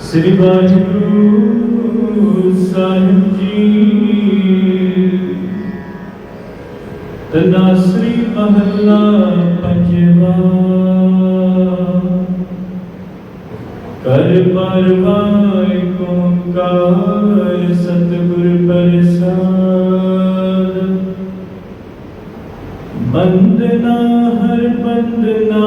ਸ੍ਰੀ ਵਾਹਿਗੁਰੂ ਸਾਹਿਬ ਜੀ। ਤਨਾਸਰੀ ਮਹੱਲਾ ਪੰਜਵਾ। ਕਰ ਪਰਵਾਇ ਓੰਕਾਰ ਸਤਿਗੁਰ ਪ੍ਰਸਾਦ। ਬੰਦਨਾ ਹਰ ਬੰਦਨਾ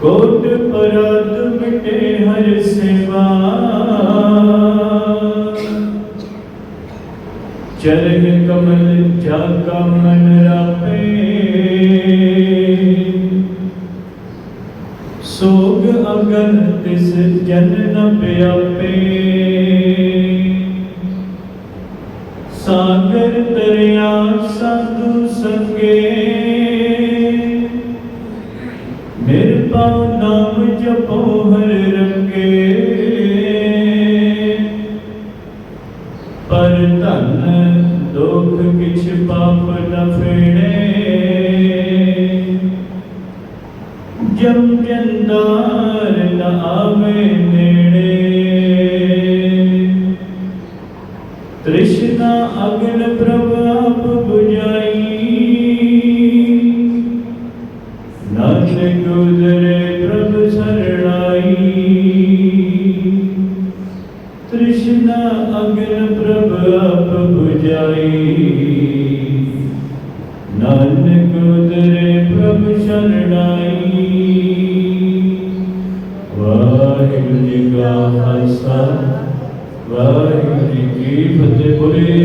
ਕੋਟ ਪਰਦ ਮਿਟੇ ਹਰ ਸੇਵਾ। ਚਰਨ ਕਮਲ ਜਾਗਾ ਮਨ ਰਾਪੇ। ਸੋਗ ਅਗਨ ਤਿਸ ਜਨ ਨ ਪਿਆਪੇ। ਸਾਗਰ ਦਰਿਆ ਸਾਧੂ ਸੰਗੇ। ਨਿਰਭਉ ਨਾਮ ਜਪੋ ਹਰ ਰੰਗੇ। ਪਰ ਧਨ ਦੁਖ ਕਿਛ ਪਾਪ ਨ ਫੇੜੇ। ਜਮ ਜੰਦਾਰ ਨ ਆਵੇ ਨੇੜੇ। ਤ੍ਰਿਸ਼ਨਾ ਅਗਨ ਪ੍ਰਭਾ ਤ੍ਰਿਸ਼ਨਾ ਅਗਨ ਪ੍ਰਭ ਆਪ 부ਝਾਈ ਨਾਨਕ ਗੁਜਰੇ ਪ੍ਰਭ ਸਰਣਾਈ ਵਾਹਿਗੁਰੂ ਜੀ ਕਾ ਖਾਲਸਾ ਵਾਹਿਗੁਰੂ ਜੀ ਕੀ ਫਤਿਹ ਬੋਲੇ